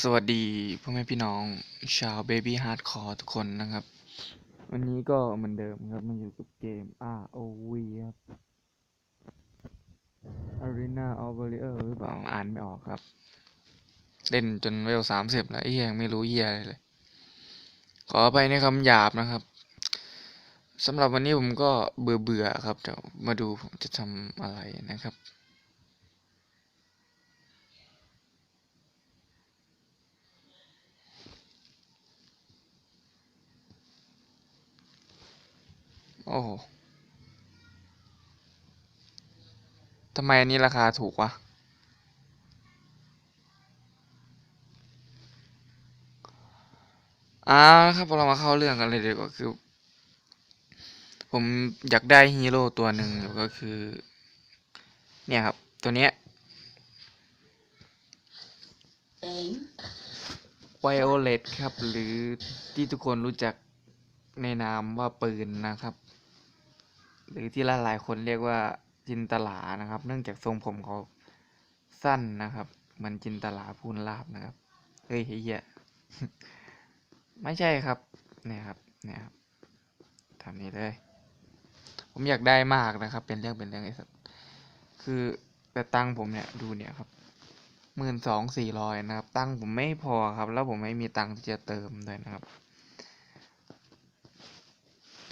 สวัสดีพ่อแม่พี่น้อง ชาวเบบี้ฮาร์ดคอร์ทุกคนนะครับ วันนี้ก็เหมือนเดิมครับมาอยู่กับเกม ROV ครับ Arena of Warrior หรือเปล่าอ่านไม่ออกครับ เล่นจนเวลสามสิบแล้วไอ้ยังไม่รู้เหี้ยอะไรเลย ขอไปในคำหยาบนะครับสำหรับวันนี้ผมก็เบื่อเบื่อๆครับเดี๋ยวมาดูผมจะทำอะไรนะครับ โอ้โหทำไมอันนี้ราคาถูกวะ อ่าครับเรามาเข้าเรื่องกันเลยดีกว่าคือ ผมอยากได้ฮีโร่ตัวหนึ่งก็คือ เนี่ยครับ ตัวเนี้ยไวโอเลตครับ หรือที่ทุกคนรู้จักในนามว่าปืนนะครับ หรือที่หลายๆคนเรียกว่าจินตลานะครับ เนื่องจากทรงผมเขาสั้นนะครับ เหมือนจินตลาพูนลาบนะครับเฮ้ยเฮียไม่ใช่ครับเนี่ยครับเนี่ยครับทำนี้เลย ผมอยากได้มากนะครับ เป็นเรื่องเป็นเรื่องไอ้สัสคือแต่ตังค์ผมเนี่ยดูเนี่ยครับหมื่นสองสี่ร้อยนะครับ ตังค์ผมไม่พอครับ แล้วผมไม่มีตังค์ที่จะเติมเลยนะครับ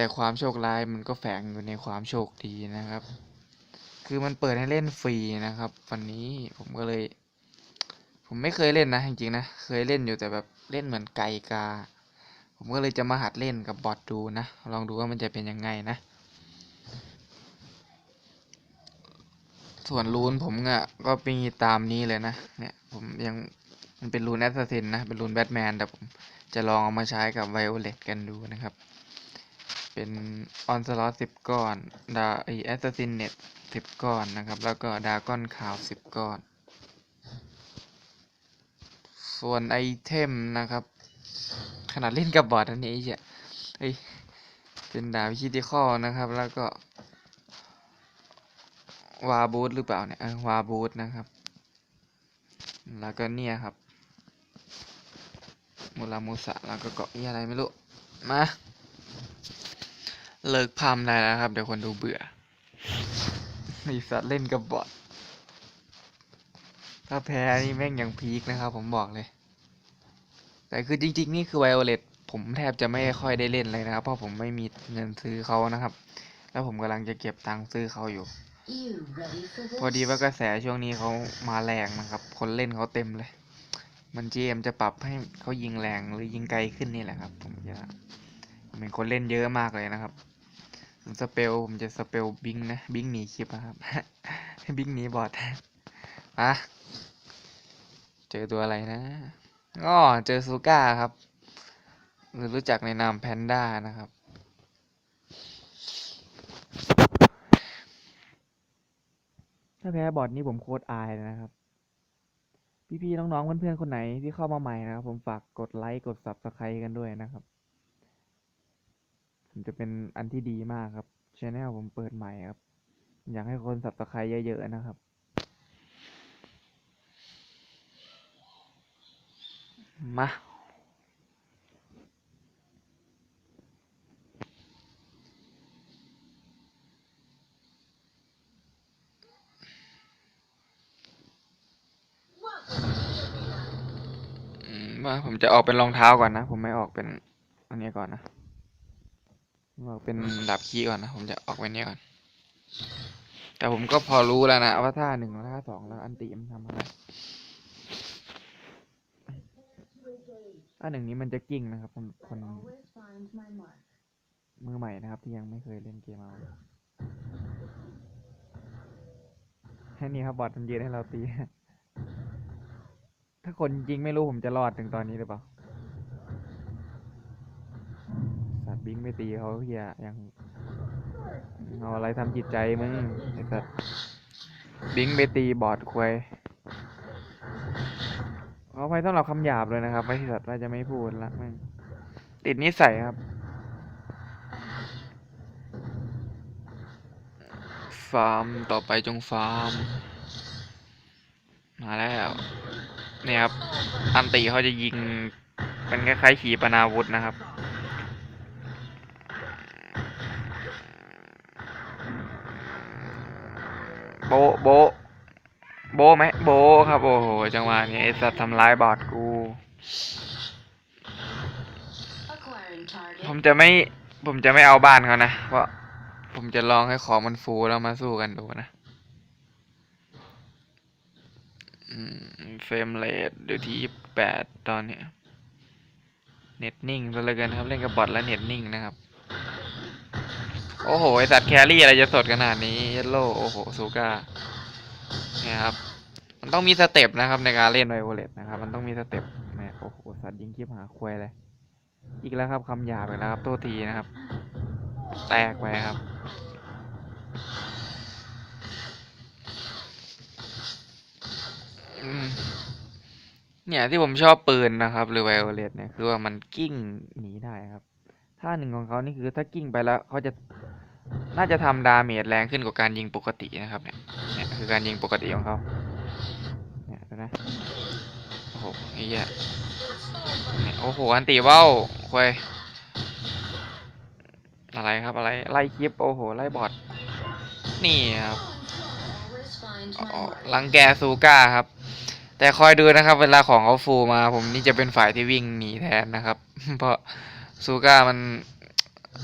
แต่ความโชคร้ายมันก็แฝงอยู่ในความโชคดีนะครับ คือมันเปิดให้เล่นฟรีนะครับ วันนี้ผมก็เลย ผมไม่เคยเล่นนะจริงๆนะ เคยเล่นอยู่แต่แบบเล่นเหมือนไก่กา ผมก็เลยจะมาหัดเล่นกับบอทดูนะ ลองดูว่ามันจะเป็นยังไงนะ ส่วนรูนผมอะก็มีตามนี้เลยนะ เนี่ยผมยังมันเป็นรูนแอสซัสซินนะ เป็นรูนแบทแมนแต่ผมจะลองเอามาใช้กับไวโอเลตกันดูนะครับ เป็นออนสลอตสิบก้อนดาไอแอสซินเน็ตสิบก้อนนะครับ แล้วก็ดาก้อนขาวสิบก้อน ส่วนไอเทมนะครับ ขนาดเล่นกับบอร์ดอันนี้เหี้ยเฮ้ยเป็นดาบคิติคอนะครับ แล้วก็ วาบูธหรือเปล่าเนี่ยวาบูธนะครับ แล้วก็เนี่ยครับมูลามูสะแล้วก็เกาะอีอะไรไม่รู้ มา เลิกพามได้แล้วครับ เดี๋ยวคนดูเบื่อไอสัตว์เล่นกับบอทถ้าแพ้นี่แม่งยังพีคนะครับ ผมบอกเลย แต่คือจริง ๆ นี่คือไวโอเลตผมแทบจะไม่ค่อยได้เล่นเลยนะครับ เพราะผมไม่มีเงินซื้อเขานะครับ แล้วผมกำลังจะเก็บตังค์ซื้อเขาอยู่ พอดีว่ากระแสช่วงนี้เขามาแรงนะครับ คนเล่นเขาเต็มเลย มันเจมจะปรับให้เขายิงแรงหรือยิงไกลขึ้นนี่แหละครับ ผมจะมเป็นคนเล่นเยอะมากเลยนะครับ ส่วนสเปลผมจะสเปลบิงนะบิงหนีคลิปนะครับ บิงหนีบอทอะเจอตัวอะไรนะอ๋อเจอซูก้าครับ หรือรู้จักในนามแพนด้านะครับ ถ้าแพ้บอทนี้ผมโคตรอายเลยนะครับ พี่ๆน้องๆเพื่อนๆคนไหนที่เข้ามาใหม่นะครับ ผมฝากกดไลค์กด subscribe กันด้วยนะครับ จะเป็นอันที่ดีมากครับช anel ผมเปิดใหม่ครับ อยากให้คน subscribe เยอะๆนะครับ มาว่าผมจะออกเป็นรองเท้าก่อนนะ ผมไม่ออกเป็นอันนี้ก่อนนะ ผมอกเป็นดาบคีก่อนนะ ผมจะออกเป็นนี้ก่อน แต่ผมก็พอรู้แล้วนะว่าท่าหนึ่งท่าสองแล้ว อันติมันทำอะไรท่าหนึ่งนี้มันจะกิ้งนะครับคนคนมือใหม่นะครับ ที่ยังไม่เคยเล่นเกมเอาแค่นี้ครับบอทมันยืนให้เราตี ถ้าคนจริงไม่รู้ผมจะรอดถึงตอนนี้หรือเปล่า บิงไม่ตีเขาเฮียยังเอาอะไรทำจิตใจมึงไอ้สัตว์บิงไปตีบอดควยขออภัยสำหรับคำหยาบเลยนะครับไม่สัตว์ว่าจะไม่พูดละม่งติดนิสัยครับฟาร์มต่อไปจงฟาร์ม มาแล้วเนี่ยครับ อันติเขาจะยิง เป็นคล้ายๆขีปนาวุธนะครับ โบโบโบไหมโบครับโอ้โหจังหวะนี้ไอ้สัตว์ทำร้ายบอดกู ผมจะไม่ผมจะไม่เอาบ้านเขานะเพราะผมจะลองให้ของมันฟูแล้วมาสู้กันดูนะเฟรมเรทอยู่ที่แปดตอนเนี้ยเน็ตนิ่งซะเหลยกันครับ เล่นกับบอทแล้วเน็ตนิ่งนะครับ โอ้โห ไอสัตว์แครี่อะไรจะสดขนาดนี้เยลโลโอ้โหซูก้าเนี่ยครับ มันต้องมีสเต็ปนะครับในการเล่นไวโอเลตนะครับ มันต้องมีสเต็ปเนี่โอ้โห สัตว์ยิงคลิปหาควยเลย อีกแล้วครับคำหยาบอีกแล้วครับ โทษทีนะครับ แตกไปครับเนี่ยที่ผมชอบปืนนะครับ หรือไวโอเลตเนี่ยคือว่ามันกิ้งหนีได้ครับ ท่าหนึ่งของเขานี่คือถ้ากิ้งไปแล้วเขาจะน่าจะทำดาเมจแรงขึ้นกว่าการยิงปกตินะครับเนี่ยเนี่ยคือการยิงปกติของเขาเนี่ยนะโอ้โหไอ้เหี้ยโอ้โหอันตีเว้าควยอะไรครับอะไรไล่คลิปโอ้โหไล่บอทนี่ครับ Always find อ๋ my อ mark. ลังแกซูก้าครับ แต่คอยดูนะครับ เวลาของเขาฟูมา ผมนี่จะเป็นฝ่ายที่วิ่งหนีแทนนะครับ เพราะ ซูก้ามัน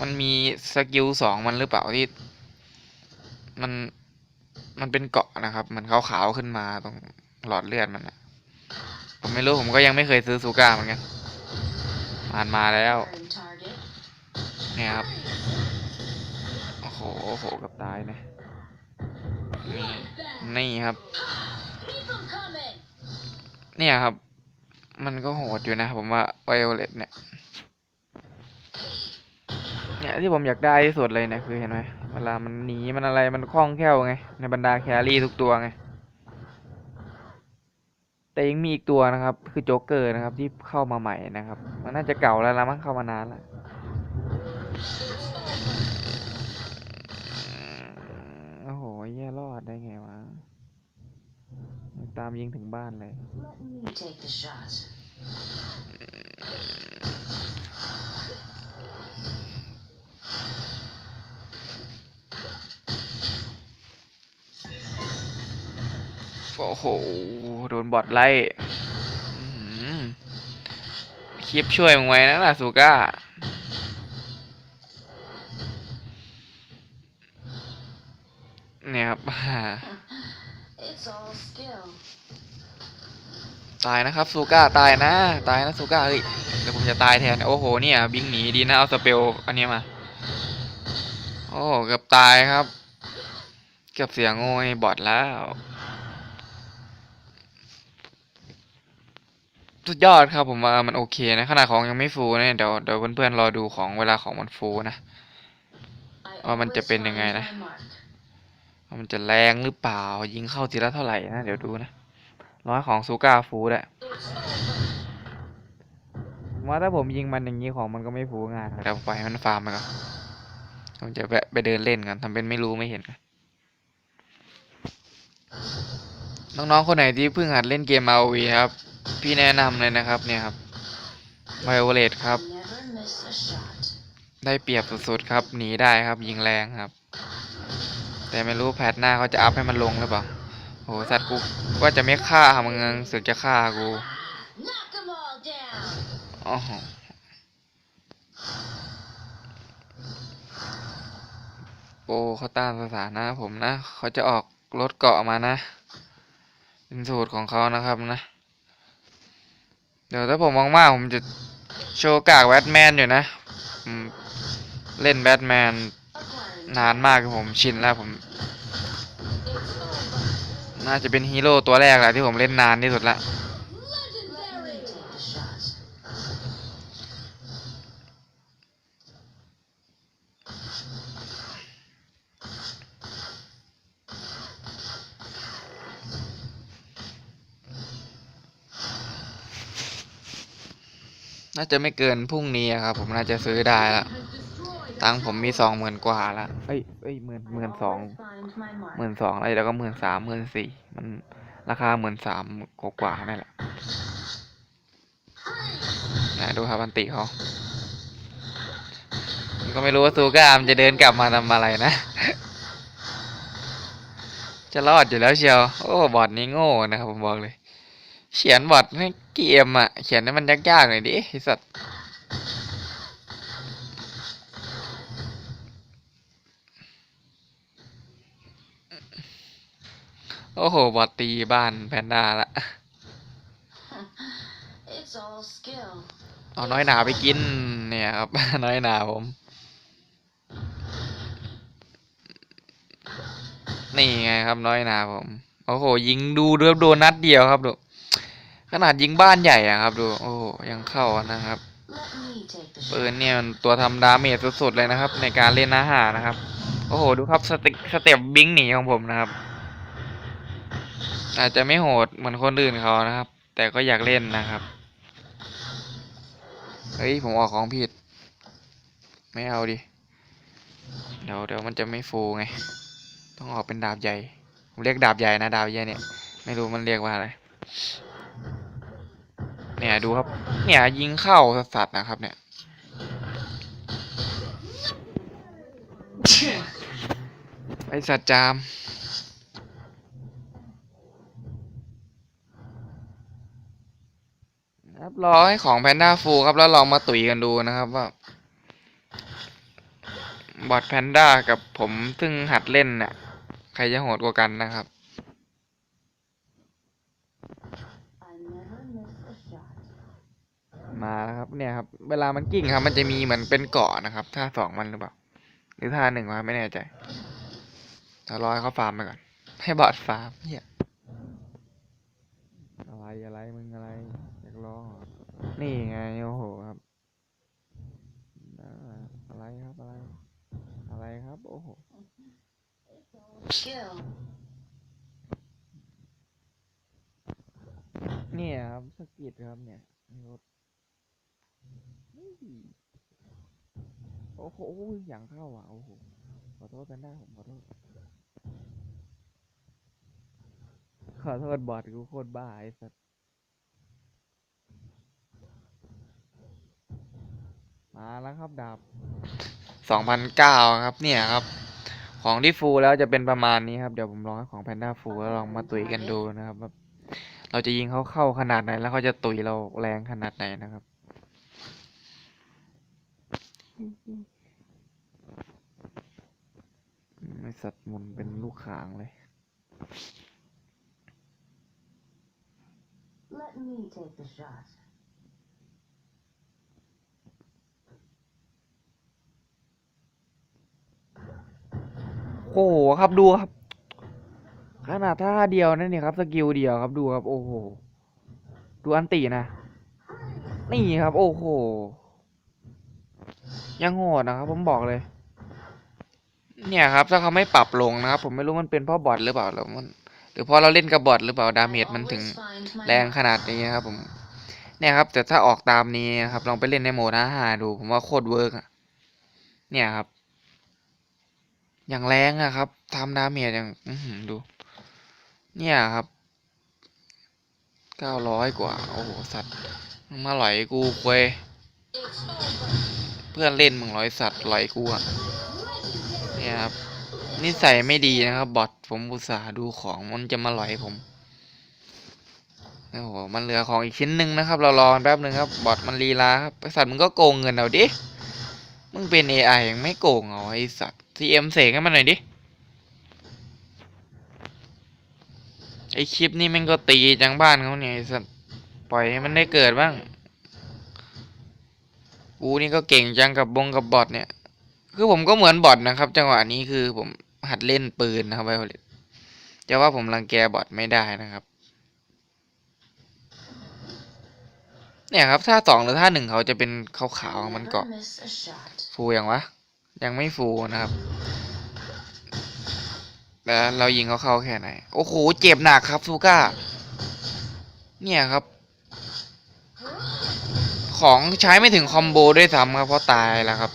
มันมีสกิลสองมันหรือเปล่าที่ มันมันเป็นเกาะนะครับเหมือนขาวๆขึ้นมาตรงหลอดเลือดมันนะผมไม่รู้ผมก็ยังไม่เคยซื้อซูก้าเหมือนกันผ่านมาแล้วเนี่ยครับโอ้โหโอ้โหกับตายนะนี่นี่ครับ เนี่ยครับ มันก็โหดอยู่นะ ผมว่าไวโอเลตเนี่ย เนี่ยที่ผมอยากได้ที่สุดเลยเนี่ยคือเห็นไหมเวลามันหนีมันอะไรมันคล่องแคล่วไง ในบรรดาแครี่ทุกตัวไง แต่ยังมีอีกตัวนะครับ คือโจ๊กเกอร์นะครับที่เข้ามาใหม่นะครับ มันน่าจะเก่าแล้วละมั้งเข้ามานานแล้วโอ้โหแย่รอดได้ไงวะตามยิงถึงบ้านเลย โอ้โห โดนบอทไล่อื้อหือคลิปช่วยมึงไว้นะล่ะซูก้า เนี่ยครับ It's all skill. ตายนะครับซูก้าตายนะ ตายนะซูก้าเฮ้ยเดี๋ยวผมจะตายแทน โอ้โห เนี่ย บิงหนีดีนะ เอาสเปลอันเนี้ยมา โอ้เกือบตายครับ เกือบเสียโงยบอทแล้ว สุดยอดครับผมว่ามันโอเคนะขนาดของยังไม่ฟูนะเดี๋ยวเดี๋ยวเพื่อนๆรอดูของเวลาของมันฟูนะ I ว่ามันจะ always เป็นยังไง find นะ my mark. ว่ามันจะแรงหรือเปล่า ยิงเข้าทีละเท่าไหร่นะเดี๋ยวดูนะร้อยของซูก้าฟูแหละผมว่าถ้าผมยิงมันอย่างนี้ของมันก็ไม่ฟูง่ายเดี๋ยวปล่อยให้มันฟาร์มไปก่อนผมจะแวะไปเดินเล่นกันทำเป็นไม่รู้ไม่เห็นกันน้องๆคนไหนที่เพิ่งหัดเล่นเกม ROV ครับ พี่แนะนำเลยนะครับเนี่ยครับ Violet ครับ ได้เปรียบสุดๆครับ หนีได้ครับ ยิงแรงครับ แต่ไม่รู้แพทหน้าเขาจะอัพให้มันลงหรือเปล่าโหสัตว์กูว่าจะไม่ฆ่ามึงเสือกจะฆ่ากูอ๋อโอ้เขาต้ามสถานะผมนะ เขาจะออกรถเกาะมานะ เป็นสูตรของเขานะครับนะ เดี๋ยวถ้าผมมากๆผมจะโชว์กากแบทแมนอยู่นะเล่นแบทแมนนานมากผมชินแล้วผม น่าจะเป็นฮีโร่ตัวแรกแหละที่ผมเล่นนานที่สุดละ legendary. Let me take the shot. น่าจะไม่เกินพรุ่งนี้อะครับ ผมน่าจะซื้อได้ละตังผมมีสองหมื่นกว่าละเอ้ยเอ้ยหมื่นหมื่นสองหมื่นสองอะไรแล้วก็หมื่นสามหมื่นสี่มันราคาหมือนสามกว่าๆนั่นแหละนะดูครับอันติเขาผมก็ไม่รู้ว่าซูก้ามจะเดินกลับมาทำอะไรนะ จะรอดอยู่แล้วเชียว โอ้ บอทนี้โง่นะครับผมบอกเลย เขียนบอทให้เกมอะ เขียนให้มันยากๆหน่อยดิไอ้สัตว์โอ้โห บอทตีบ้านแพนด้าละ It's all skill. เอาน้อยหนาไปกิน เนี่ยครับ น้อยหนาผม นี่ไงครับน้อยหนาผม โอ้โห ยิงดูเรือโดนนัดเดียวครับดู ขนาดยิงบ้านใหญ่อะครับ ดู โอ้ยังเข้านะครับปืนเนี่ยมันตัวทำดาเมจสุดๆเลยนะครับ ในการเล่นอาหารนะครับ โอ้โหดูครับสเต็ปสเต็ปบิงหนีของผมนะครับ อาจจะไม่โหดเหมือนคนอื่นเขานะครับ แต่ก็อยากเล่นนะครับเฮ้ยผมออกของผิด ไม่เอาดิเดี๋ยวเดี๋ยวมันจะไม่ฟูไง ต้องออกเป็นดาบใหญ่ผมเรียกดาบใหญ่นะดาบใหญ่เนี่ย ไม่รู้มันเรียกว่าอะไร เนี่ยดูครับ เนี่ยยิงเข้าสัตว์นะครับ เนี่ยไอสัตว์จามครับรอให้ของแพนด้าฟูครับแล้วลองมาตุยกันดูนะครับว่าบอทแพนด้ากับผมซึ่งหัดเล่นเนี่ยใครจะโหดกว่ากันนะครับ มาแล้วครับ เนี่ยครับ เวลามันกิ้งครับ มันจะมีเหมือนเป็นเกาะนะครับท่าสองมันหรือเปล่า หรือท่าหนึ่งวะไม่แน่ใจเรารอให้เขาฟาร์มไปก่อน ให้บอทฟาร์มเนี่ยอะไรอะไรมึงอะไรอยากลองเหรอนี่ไงโอ้โหครับ อะไรครับอะไร อะไรครับโอ้โหเนี่ยครับสกิดครับเนี่ยรถ โอ้โหอย่างเข้าอะ โอ้โห ขอโทษกันได้ผมขอโทษ ขอโทษบอดกูโคตรบ้าไอ้สัสมาแล้วครับดาบสองพันเก้าครับ เนี่ยครับ ของที่ฟูแล้วจะเป็นประมาณนี้ครับ เดี๋ยวผมลองให้ของแพนด้าฟูแล้วลองมาตุยกันดูนะครับว่าเราจะยิงเขาเข้าขนาดไหน แล้วเขาจะตุยเราแรงขนาดไหนนะครับ อืมไอสัตว์มุนเป็นลูกขางเลย Let me take the shot. โอ้โหครับดูครับ ขนาดท่าเดียวนั่นนี่ครับ สกิลเดียวครับดูครับ โอ้โห ดูอันตีนะ นี่ครับ โอ้โห ยังโหดนะครับ ผมบอกเลย เนี่ยครับ ถ้าเขาไม่ปรับลงนะครับ ผมไม่รู้มันเป็นเพราะบอทหรือเปล่าหรือมันหรือเพราะเราเล่นกับบอทหรือเปล่าดาเมจมันถึงแรงขนาดนี้ครับ ผม เนี่ยครับ แต่ถ้าออกตามนี้นะครับ ลองไปเล่นในโหมดอาหาดูผมว่าโคตรเวิร์กอะเนี่ยครับ อย่างแรงอะครับทำดาเมจอย่างอืดู เนี่ยครับเก้าร้อยกว่า โอ้โห สัตว์มึงมาหลกูควย พื่อนเล่นมึงร้อยสัตว์หลอยกูอะเนี่ยครับนิสัยไม่ดีนะครับบอทผมอุตส่าห์ดูของมันจะมาหลอยผมโอ้โหมันเหลือของอีกชิ้นหนึ่งนะครับ เรารอแป๊บหนึ่งครับบอทมันลีลาครับไอสัตว์มึงก็โกงเงินเอาดิมึงเป็น AI ยังไม่โกงเอาไอสัตว์ TM เอ็มเสกให้มันหน่อยดิไอคลิปนี่มันก็ตีจังบ้านเขาเนี่ยไอสัตว์ปล่อยให้มันได้เกิดบ้าง กูนี่ก็เก่งจังกับบงกับบอทเนี่ย คือผมก็เหมือนบอทนะครับ จังหวะนี้คือผมหัดเล่นปืนนะครับไวโอเลตจะว่าผมรังแกบอทไม่ได้นะครับ เนี่ยครับท่าสองหรือท่าหนึ่งเขาจะเป็นขาวๆมันเกาะฟูอย่างวะ ยังไม่ฟูนะครับแล้วเรายิงเขาเข้าแค่ไหน โอ้โห เจ็บหนักครับซูก้า เนี่ยครับ ของใช้ไม่ถึงคอมโบด้วยซ้ำครับเพราะตายแล้วครับ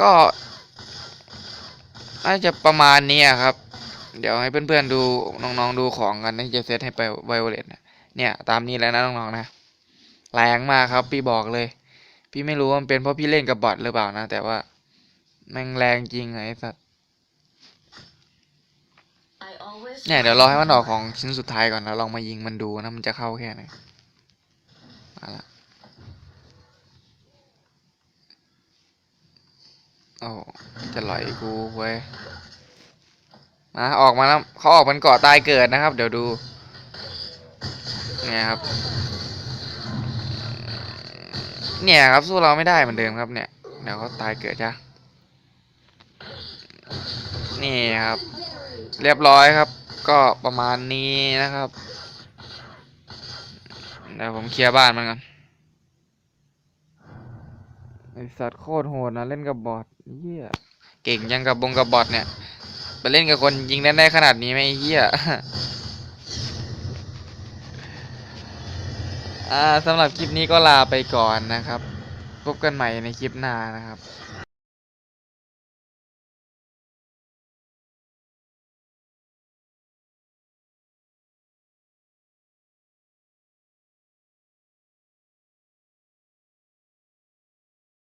ก็น่าจะประมาณนี้ครับ เดี๋ยวให้เพื่อนๆดูน้องๆดูของกันที่จะเซตให้ไปไวโอเลตเนี่ย ตามนี้แล้วนะน้องๆนะแรงมากครับพี่บอกเลย พี่ไม่รู้ว่ามันเป็นเพราะพี่เล่นกับบอทหรือเปล่านะ แต่ว่าแม่งแรงจริงไอ้สัส I always เนี่ยเดี๋ยวรอให้มันออกของชิ้นสุดท้ายก่อนแล้วลองมายิงมันดูนะมันจะเข้าแค่ไหนมาละ อ้จะหลอยกูเว้ยมาออกมาแล้วเขาออกมันเกาะตายเกิดนะครับ เดี๋ยวดูเนี่ยครับ เนี่ยครับสู้เราไม่ได้เหมือนเดิมครับเนี่ยเดี๋ยวเขาตายเกิดจ้ะนี่ครับ เรียบร้อยครับ ก็ประมาณนี้นะครับเดี๋ยวผมเคลียร์บ้านมันก่อน ไอสัตว์โคตรโหดนะเล่นกับบอทเหี้ยเก่งยังกับบงกับบอทเนี่ยไปเล่นกับคนยิงได้ได้ขนาดนี้ไหมเหี้ยอ่าสำหรับคลิปนี้ก็ลาไปก่อนนะครับ พบกันใหม่ในคลิปหน้านะครับ